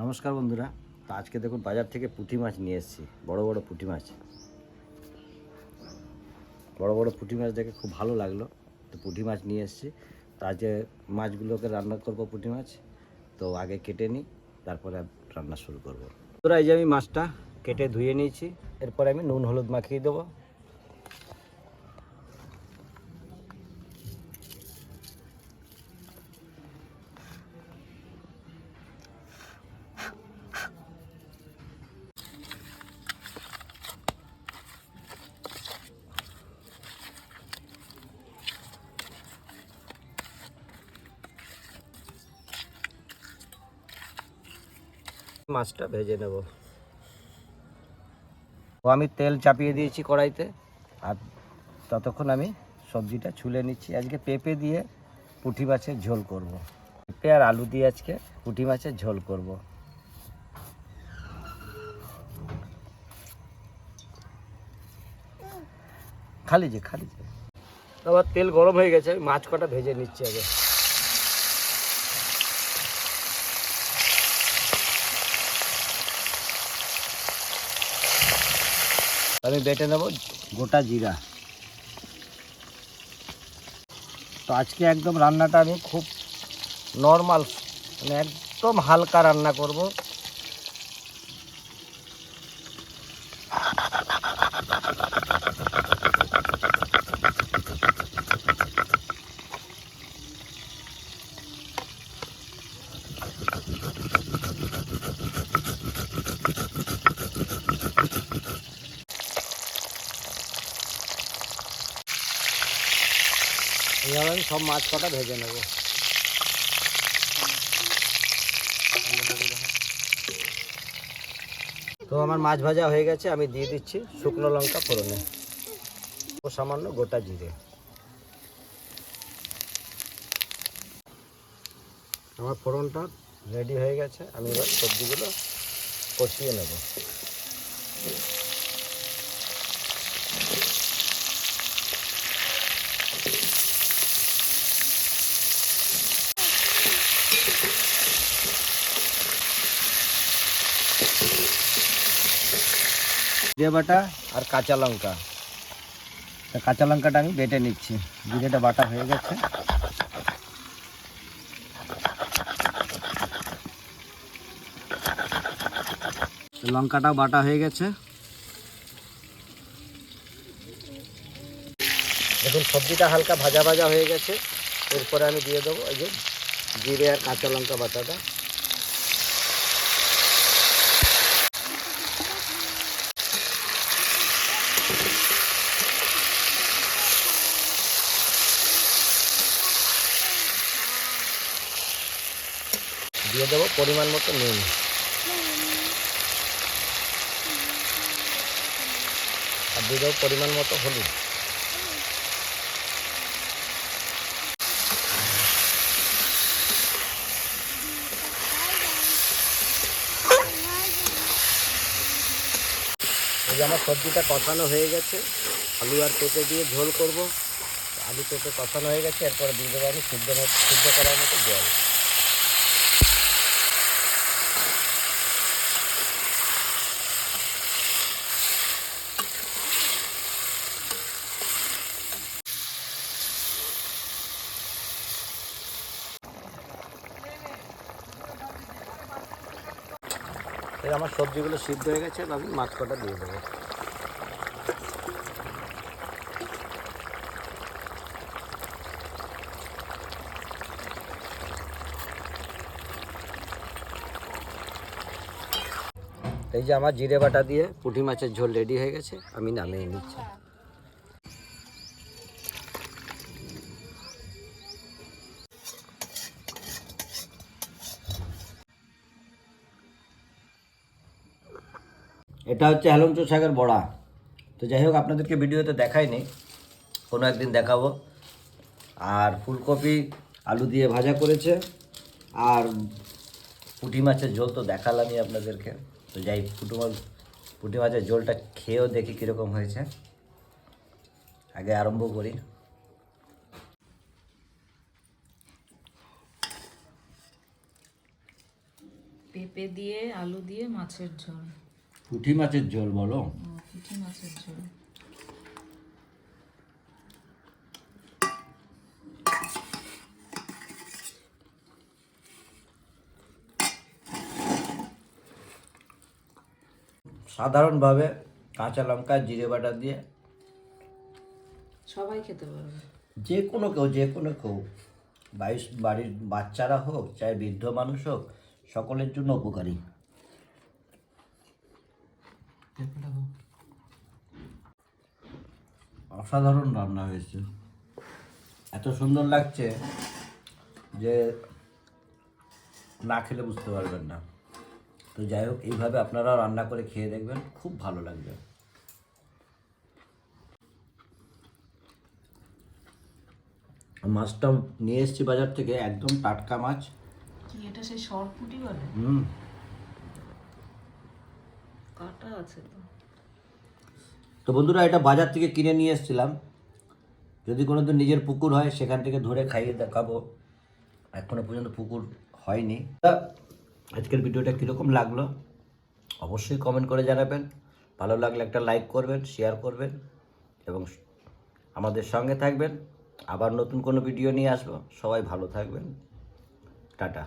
নমস্কার বন্ধুরা। তো আজকে দেখুন বাজার থেকে পুঁটি মাছ নিয়ে এসেছি। বড় বড় পুঁটি মাছ। বড় বড় পুঁটি মাছ দেখে খুব ভালো লাগল। তো পুঁটি মাছ নিয়ে এসেছি। তো আজকে মাছগুলোকে রান্না করব পুঁটি মাছ। তো আগে কেটে নিই, তারপরে রান্না শুরু করব। তোরা এই যে আমি মাছটা কেটে ধুয়ে নিয়েছি। এরপরে আমি নুন, হলুদ মাখিয়ে দেবো। মাছটা ভেজে নেব ও আমি তেল চাপিয়ে দিয়েছি কড়াইতে আর ততক্ষণ আমি সবজিটা ছুলে নিচ্ছি আজকে পেঁপে দিয়ে পুঁটি মাছের ঝোল করব। পেঁপে আর আলু দিয়ে আজকে পুঁটি মাছের ঝোল করব। খালি যে খালি যে আবার তেল গরম হয়ে গেছে আমি মাছ কটা ভেজে নিচ্ছি আগে আমি বেটে নেব গোটা জিরা। তো আজকে একদম রান্নাটা আমি খুব নর্মাল মানে একদম হালকা রান্না করব। এইভাবে আমি সব মাছ কটা ভেজে নেব। তো আমার মাছ ভাজা হয়ে গেছে, আমি দিয়ে দিচ্ছি শুকনো লঙ্কা ফোড়নে ও সামান্য গোটা জিরে। আমার ফোড়নটা রেডি হয়ে গেছে, আমি এবার সবজিগুলো কষিয়ে নেব। জিরে বাটা আর কাঁচা লঙ্কা। তা কাঁচা লঙ্কাটা আমি বেটে নিচ্ছি। জিরেটা বাটা হয়ে গেছে। লঙ্কাটাও বাটা হয়ে গেছে। দেখুন, সবজিটা হালকা ভাজা ভাজা হয়ে গেছে। এরপরে আমি দিয়ে দেবো এই যে জিরে আর কাঁচা লঙ্কা বাটাটা। দিয়ে দেবো পরিমাণ মতো নুন। আর দিয়ে দেবো পরিমাণ মতো হলুদ। আমার সবজিটা কষানো হয়ে গেছে। আলু আর পেঁপে দিয়ে ঝোল করব। আলু পেঁপে কষানো হয়ে গেছে, এরপরে দিয়ে দেবো আমি সিদ্ধ সিদ্ধ করার মতো জল। এই আমার সবজিগুলো সিদ্ধ হয়ে গেছে আমি মাছ কটা দিয়ে দেবো। এই যে আমার জিরে বাটা দিয়ে পুঁটি মাছের ঝোল রেডি হয়ে গেছে, আমি নামিয়ে নিচ্ছি। এটা হচ্ছে হেলমচু শাকের বড়া। তো যাই হোক, আপনাদেরকে ভিডিওতে দেখাইনি, কোনো একদিন দেখাবো। আর ফুলকপি আলু দিয়ে ভাজা করেছে, আর পুঁটি মাছের ঝোল তো দেখালামই আপনাদেরকে। তো যাই, পুঁটি মাছ, পুঁটি মাছের ঝোলটা খেয়েও দেখি কীরকম হয়েছে। আগে আরম্ভ করি। পেঁপে দিয়ে, আলু দিয়ে মাছের ঝোল। পুঁটি মাছের ঝোল বলো। ও, পুঁটি মাছের ঝোল। সাধারণভাবে কাঁচা লঙ্কা জিরে বাটা দিয়ে সবাই খেতে পারবে। যে কোনো কেউ যে কোনো কেউ বাইশ বাড়ির বাচ্চারা হোক চাই বৃদ্ধ মানুষ হোক সকলের জন্য উপকারী। অসাধারণ রান্না হয়েছে। এত সুন্দর লাগছে যে না খেলে বুঝতে পারবেন না। তো যাই হোক এইভাবে আপনারা রান্না করে খেয়ে দেখবেন খুব ভালো লাগবে। মাছটা নিয়ে এসেছি বাজার থেকে একদম টাটকা মাছ। কি এটা সেই সরপুটি বলে? হুম। কাটা আছে তো। তো বন্ধুরা, এটা বাজার থেকে কিনে নিয়ে এসেছিলাম। যদি কোনো দিন নিজের পুকুর হয়, সেখান থেকে ধরে খাইয়ে দেখাবো। এখনও পর্যন্ত পুকুর হয়নি। আজকের ভিডিওটা কীরকম লাগল? অবশ্যই কমেন্ট করে জানাবেন। ভালো লাগলে একটা লাইক করবেন শেয়ার করবেন এবং আমাদের সঙ্গে থাকবেন। আবার নতুন কোনো ভিডিও নিয়ে আসব। সবাই ভালো থাকবেন। টাটা।